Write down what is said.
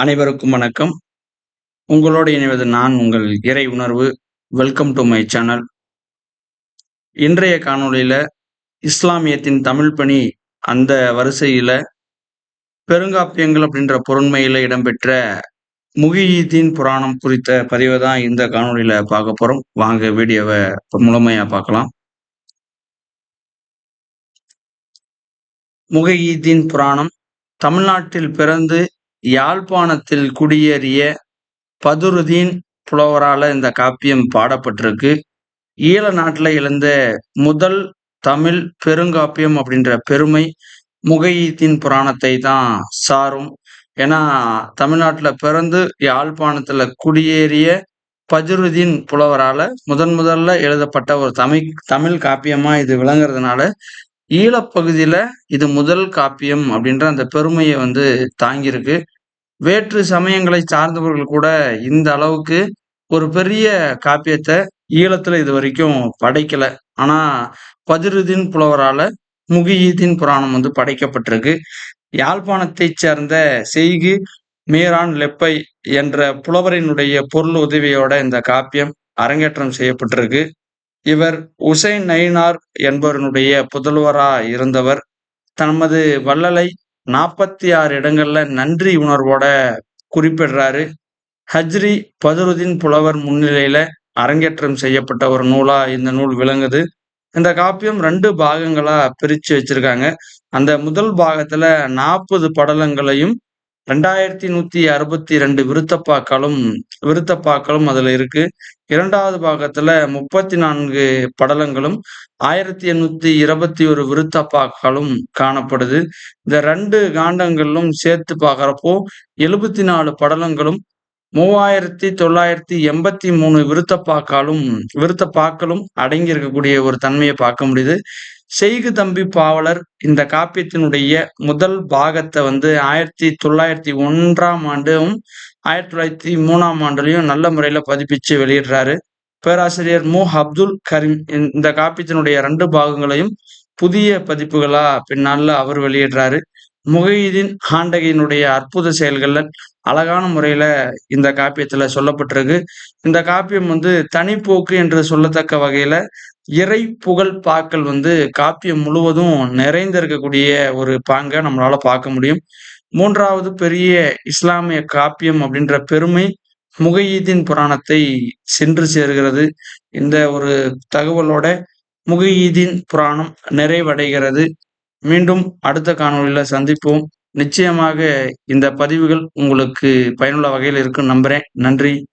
அனைவருக்கும் வணக்கம். உங்களோடு இணைவது நான் உங்கள் இறை உணர்வு. வெல்கம் டு மை சேனல் இன்றைய காணொளியில இஸ்லாமியத்தின் தமிழ் பணி அந்த வரிசையில் பெருங்காப்பியங்கள் அப்படின்ற பொருண்மையில் இடம்பெற்ற முகியீதீன் புராணம் குறித்த பதிவை தான் இந்த காணொளியில பார்க்க போகிறோம் வாங்க வீடியோவை முழுமையாக பார்க்கலாம். முகையீதீன் புராணம் தமிழ்நாட்டில் பிறந்து யாழ்ப்பாணத்தில் குடியேறிய பதுருதீன் புலவரால இந்த காப்பியம் பாடப்பட்டிருக்கு. ஈழ நாட்டில் எழுந்த முதல் தமிழ் பெருங்காப்பியம் அப்படின்ற பெருமை முகையீத்தின் புராணத்தை தான் சாரும். ஏன்னா தமிழ்நாட்டில் பிறந்து யாழ்ப்பாணத்தில் குடியேறிய பஜருதீன் புலவரால் முதன் முதல்ல எழுதப்பட்ட ஒரு தமிழ் தமிழ் காப்பியமாக இது விளங்குறதுனால ஈழப்பகுதியில இது முதல் காப்பியம் அப்படின்ற அந்த பெருமையை வந்து தாங்கியிருக்கு. வேற்று சமயங்களை சார்ந்தவர்கள் கூட இந்த அளவுக்கு ஒரு பெரிய காப்பியத்தை ஈழத்துல இது வரைக்கும் படைக்கல. ஆனா பதிருதீன் புலவரால முகியீதீன் புராணம் வந்து படைக்கப்பட்டிருக்கு. யாழ்ப்பாணத்தை சேர்ந்த செய்கு மீரான் லெப்பை என்ற புலவரினுடைய பொருள் உதவியோட இந்த காப்பியம் அரங்கேற்றம் செய்யப்பட்டிருக்கு. இவர் உசைன் நயினார் என்பவருடைய புதல்வரா இருந்தவர். தமது வள்ளலை நாற்பத்தி ஆறு இடங்கள்ல நன்றி உணர்வோட குறிப்பிடுறாரு. ஹஜ்ரி பதருதீன் புலவர் முன்னிலையில அரங்கேற்றம் செய்யப்பட்ட ஒரு நூலா இந்த நூல் விளங்குது. இந்த காப்பியம் ரெண்டு பாகங்களா பிரிச்சு வச்சிருக்காங்க. அந்த முதல் பாகத்துல நாற்பது படலங்களையும் ரெண்டாயிரத்தி நூத்தி அறுபத்தி ரெண்டு விருத்தப்பாக்களும் விருத்தப்பாக்களும் அதுல இருக்கு. இரண்டாவது பாகத்துல முப்பத்தி நான்கு படலங்களும் ஆயிரத்தி எண்ணூத்தி இருபத்தி ஒரு விருத்தப்பாக்களும் காணப்படுது. இந்த ரெண்டு காண்டங்களிலும் சேர்த்து பார்க்குறப்போ எழுபத்தி நாலு படலங்களும் மூவாயிரத்தி தொள்ளாயிரத்தி எண்பத்தி மூணு விருத்தப்பாக்களும் விருத்தப்பாக்களும் அடங்கி இருக்கக்கூடிய ஒரு தன்மையை பார்க்க முடியுது. செய்கு தம்பி பாவலர் இந்த காப்பியத்தினுடைய முதல் பாகத்தை வந்து ஆயிரத்தி தொள்ளாயிரத்தி ஒன்றாம் ஆண்டும் ஆயிரத்தி தொள்ளாயிரத்தி மூணாம் ஆண்டுலையும் நல்ல முறையில் பதிப்பிச்சு வெளியிடுறாரு. பேராசிரியர் மு. அப்துல் கரீம் இந்த காப்பியத்தினுடைய ரெண்டு பாகங்களையும் புதிய பதிப்புகளா பின்னால அவர் வெளியிடுறாரு. முகையீதின் ஹாண்டகையினுடைய அற்புத செயல்கள்ல அழகான முறையில இந்த காப்பியத்துல சொல்லப்பட்டிருக்கு. இந்த காப்பியம் வந்து தனிப்போக்கு என்று சொல்லத்தக்க வகையில இறை புகழ் பாக்கள் வந்து காப்பியம் முழுவதும் நிறைந்திருக்கக்கூடிய ஒரு பாங்கை நம்மளால பார்க்க முடியும். மூன்றாவது பெரிய இஸ்லாமிய காப்பியம் அப்படின்ற பெருமை முகையீதின் புராணத்தை சென்று சேர்கிறது. இந்த ஒரு தகவலோட முகையீதின் புராணம் நிறைவடைகிறது. மீண்டும் அடுத்த காணொலியில சந்திப்போம். நிச்சயமாக இந்த பதிவுகள் உங்களுக்கு பயனுள்ள வகையில் இருக்கும் நம்புறேன். நன்றி.